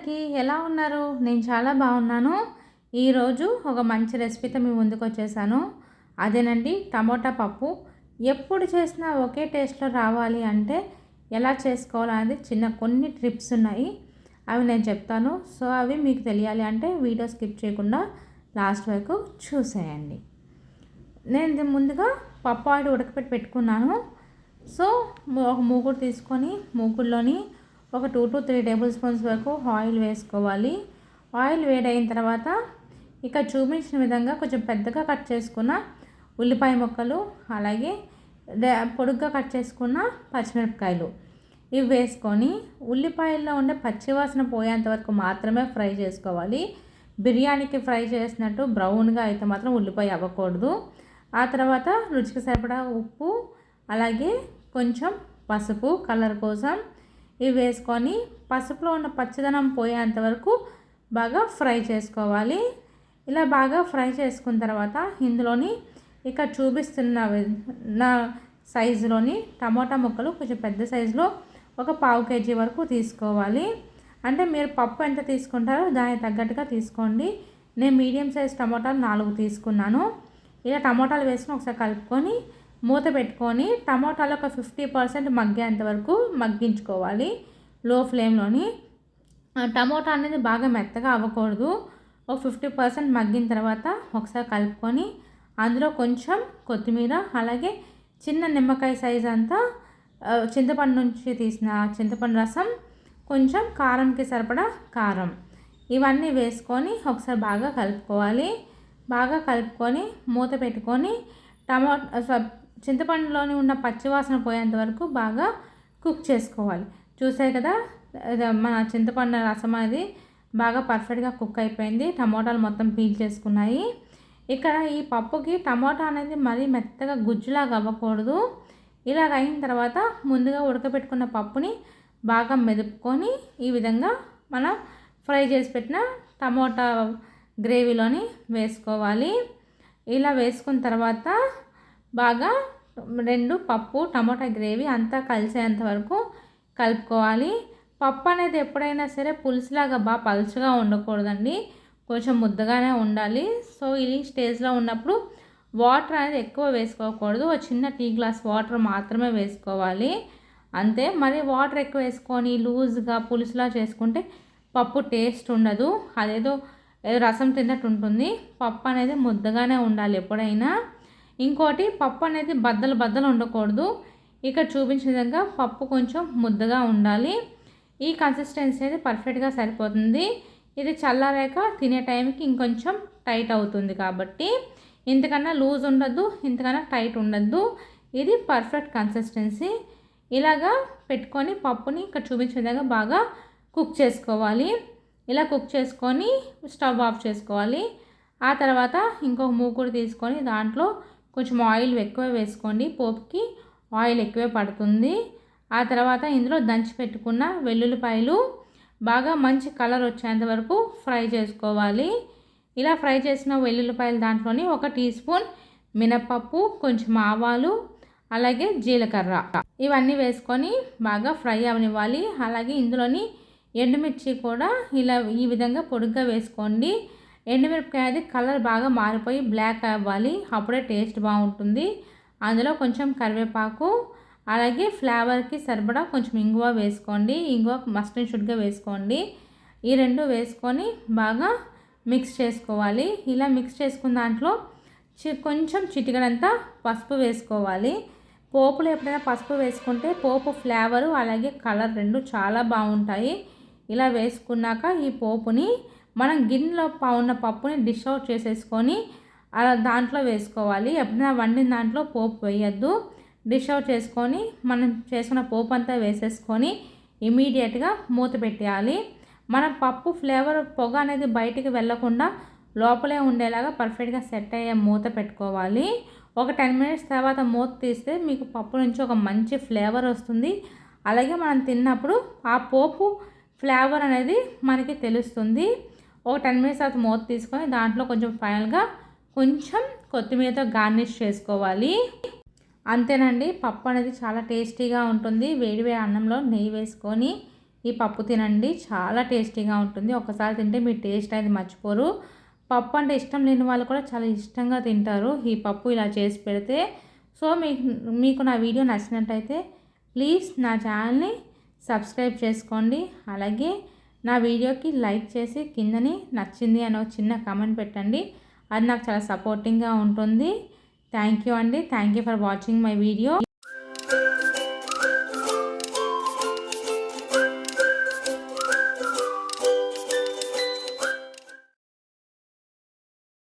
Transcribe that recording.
అందరికీ ఎలా ఉన్నారు? నేను చాలా బాగున్నాను. ఈరోజు ఒక మంచి రెసిపీతో మీ ముందుకు వచ్చేసాను. అదేనండి టమోటా పప్పు. ఎప్పుడు చేసినా ఒకే టేస్ట్లో రావాలి అంటే ఎలా చేసుకోవాలనేది చిన్న కొన్ని ట్రిప్స్ ఉన్నాయి. అవి నేను చెప్తాను. సో అవి మీకు తెలియాలి అంటే వీడియో స్కిప్ చేయకుండా లాస్ట్ వరకు చూసేయండి. నేను ముందుగా పప్పు ఆయిల్ ఉడకపెట్టి పెట్టుకున్నాను. సో ఒక మూగుడు తీసుకొని మూగుడులోని ఒక two to three table spoons వరకు ఆయిల్ వేసుకోవాలి. ఆయిల్ వేడైన తర్వాత ఇక చూపించిన విధంగా కొంచెం పెద్దగా కట్ చేసుకున్న ఉల్లిపాయ ముక్కలు అలాగే పొడుగ్గా కట్ చేసుకున్న పచ్చిమిరపకాయలు. ఇవి వేసుకొని ఉల్లిపాయల్లో ఉండే పచ్చివాసన పోయేంత వరకు మాత్రమే ఫ్రై చేసుకోవాలి. బిర్యానీకి ఫ్రై చేసినట్టు బ్రౌన్గా అయితే మాత్రం ఉల్లిపాయ అవ్వకూడదు. ఆ తర్వాత రుచికి సరిపడా ఉప్పు అలాగే కొంచెం పసుపు కలర్ కోసం ఇవి వేసుకొని పసుపులో ఉన్న పచ్చదనం పోయేంత వరకు బాగా ఫ్రై చేసుకోవాలి. ఇలా బాగా ఫ్రై చేసుకున్న తర్వాత ఇందులోని ఇక చూపిస్తున్న నా సైజులోని టమోటా ముక్కలు కొంచెం పెద్ద సైజులో ఒక పావు కేజీ వరకు తీసుకోవాలి. అంటే మీరు పప్పు ఎంత తీసుకుంటారో దానికి తగ్గట్టుగా తీసుకోండి. నేను మీడియం సైజ్ టమోటాలు నాలుగు తీసుకున్నాను. ఇలా టమోటాలు వేసుకొని ఒకసారి కలుపుకొని మూత పెట్టుకొని టమాటాలు ఒక ఫిఫ్టీ పర్సెంట్ మగ్గేంత వరకు మగ్గించుకోవాలి. లో ఫ్లేమ్లోని. టమోటా అనేది బాగా మెత్తగా అవ్వకూడదు. ఒక ఫిఫ్టీ పర్సెంట్ మగ్గిన తర్వాత ఒకసారి కలుపుకొని అందులో కొంచెం కొత్తిమీర అలాగే చిన్న నిమ్మకాయ సైజ్ అంతా చింతపండు నుంచి తీసిన చింతపండు రసం కొంచెం కారంకి సరిపడా కారం. ఇవన్నీ వేసుకొని ఒకసారి బాగా కలుపుకోవాలి. బాగా కలుపుకొని మూత పెట్టుకొని టమాటా చింతపండులోని ఉన్న పచ్చివాసన పోయేంత వరకు బాగా కుక్ చేసుకోవాలి. చూసాయి కదా మన చింతపండు రసం అది బాగా పర్ఫెక్ట్గా కుక్ అయిపోయింది. టమోటాలు మొత్తం పీల్ చేసుకున్నాయి. ఇక్కడ ఈ పప్పుకి టమోటా అనేది మరీ మెత్తగా గుజ్జులాగా అవ్వకూడదు. ఇలాగ అయిన తర్వాత ముందుగా ఉడకబెట్టుకున్న పప్పుని బాగా మెదుపుకొని ఈ విధంగా మనం ఫ్రై చేసి పెట్టిన టమోటా గ్రేవీలోని వేసుకోవాలి. ఇలా వేసుకున్న తర్వాత బాగా రెండు పప్పు టమాటా గ్రేవీ అంతా కలిసేంత వరకు కలుపుకోవాలి. పప్పు అనేది ఎప్పుడైనా సరే పులుసులాగా బాగా పలుచగా ఉండకూడదండి. కొంచెం ముద్దగానే ఉండాలి. సో ఇది స్టేజ్లో ఉన్నప్పుడు వాటర్ అనేది ఎక్కువ వేసుకోకూడదు. ఒక చిన్న టీ గ్లాస్ వాటర్ మాత్రమే వేసుకోవాలి. అంతే. మరి వాటర్ ఎక్కువ వేసుకొని లూజ్గా పులుసులా చేసుకుంటే పప్పు టేస్ట్ ఉండదు. అదేదో రసం తిన్నట్టు ఉంటుంది. పప్పు అనేది ముద్దగానే ఉండాలి ఎప్పుడైనా. ఇంకోటి పప్పు అనేది బద్దలు బద్దలు ఉండకూడదు. ఇక్కడ చూపించిన విధంగా పప్పు కొంచెం ముద్దగా ఉండాలి. ఈ కన్సిస్టెన్సీ అనేది పర్ఫెక్ట్గా సరిపోతుంది. ఇది చల్లారాక తినే టైంకి ఇంకొంచెం టైట్ అవుతుంది కాబట్టి ఇంతకన్నా లూజ్ ఉండద్దు ఇంతకన్నా టైట్ ఉండద్దు. ఇది పర్ఫెక్ట్ కన్సిస్టెన్సీ ఇలాగా పెట్టుకొని పప్పుని ఇక్కడ చూపించిన విధంగా బాగా కుక్ చేసుకోవాలి. ఇలా కుక్ చేసుకొని స్టవ్ ఆఫ్ చేసుకోవాలి. ఆ తర్వాత ఇంకొక మూకుడు తీసుకొని దాంట్లో కొంచెం ఆయిల్ ఎక్కువ వేసుకోండి. పోపుకి ఆయిల్ ఎక్కువే పడుతుంది. ఆ తర్వాత ఇందులో దంచి పెట్టుకున్న వెల్లుల్లిపాయలు బాగా మంచి కలర్ వచ్చేంత వరకు ఫ్రై చేసుకోవాలి. ఇలా ఫ్రై చేసిన వెల్లుల్లిపాయలు దాంట్లోని ఒక టీ స్పూన్ మినప్పప్పు కొంచెం ఆవాలు అలాగే జీలకర్ర. ఇవన్నీ వేసుకొని బాగా ఫ్రై అవనివ్వాలి. అలాగే ఇందులోని ఎండుమిర్చి కూడా ఇలా ఈ విధంగా పొడుగ్గా వేసుకోండి. ఎండుమిరపకాయ అది కలర్ బాగా మారిపోయి బ్లాక్ అవ్వాలి. అప్పుడే టేస్ట్ బాగుంటుంది. అందులో కొంచెం కరివేపాకు అలాగే ఫ్లేవర్కి సరిపడా కొంచెం ఇంగువ వేసుకోండి. ఇంగువ మస్ట్ అండ్ షుడ్గా వేసుకోండి. ఈ రెండు వేసుకొని బాగా మిక్స్ చేసుకోవాలి. ఇలా మిక్స్ చేసుకున్న దాంట్లో చి కొంచెం చిటికడంతా పసుపు వేసుకోవాలి. పోపులో ఎప్పుడైనా పసుపు వేసుకుంటే పోపు ఫ్లేవరు అలాగే కలర్ రెండు చాలా బాగుంటాయి. ఇలా వేసుకున్నాక ఈ పోపుని మనం గిన్నెలో ఉన్న పప్పుని డిష్ అవుట్ చేసేసుకొని అలా దాంట్లో వేసుకోవాలి. ఎప్పుడైనా వండిన దాంట్లో పోపు వేయద్దు. డిష్ అవుట్ చేసుకొని మనం చేసుకున్న పోపు అంతా వేసేసుకొని ఇమీడియట్గా మూత పెట్టేయాలి. మన పప్పు ఫ్లేవర్ పొగ అనేది బయటికి వెళ్ళకుండా లోపలే ఉండేలాగా పర్ఫెక్ట్గా సెట్ అయ్యే మూత పెట్టుకోవాలి. ఒక టెన్ మినిట్స్ తర్వాత మూత తీస్తే మీకు పప్పు నుంచి ఒక మంచి ఫ్లేవర్ వస్తుంది. అలాగే మనం తిన్నప్పుడు ఆ పోపు ఫ్లేవర్ అనేది మనకి తెలుస్తుంది. ఒక టెన్ మినిట్స్ తర్వాత మూత తీసుకొని దాంట్లో కొంచెం ఫైనల్గా కొంచెం కొత్తిమీరతో గార్నిష్ చేసుకోవాలి. అంతేనండి పప్పు అనేది చాలా టేస్టీగా ఉంటుంది. వేడివేడి అన్నంలో నెయ్యి వేసుకొని ఈ పప్పు తినండి చాలా టేస్టీగా ఉంటుంది. ఒకసారి తింటే మీ టేస్ట్ అనేది మర్చిపోరు. పప్పు అంటే ఇష్టం లేని వాళ్ళు కూడా చాలా ఇష్టంగా తింటారు ఈ పప్పు ఇలా చేసి పెడితే. సో మీకు మీకు నా వీడియో నచ్చినట్టయితే ప్లీజ్ నా ఛానల్ని సబ్స్క్రైబ్ చేసుకోండి. అలాగే నా వీడియోకి లైక్ చేసి కిందని నచ్చింది అని ఒక చిన్న కామెంట్ పెట్టండి. అది నాకు చాలా సపోర్టింగ్గా ఉంటుంది. థ్యాంక్ యూ అండి. Thank you for watching my video.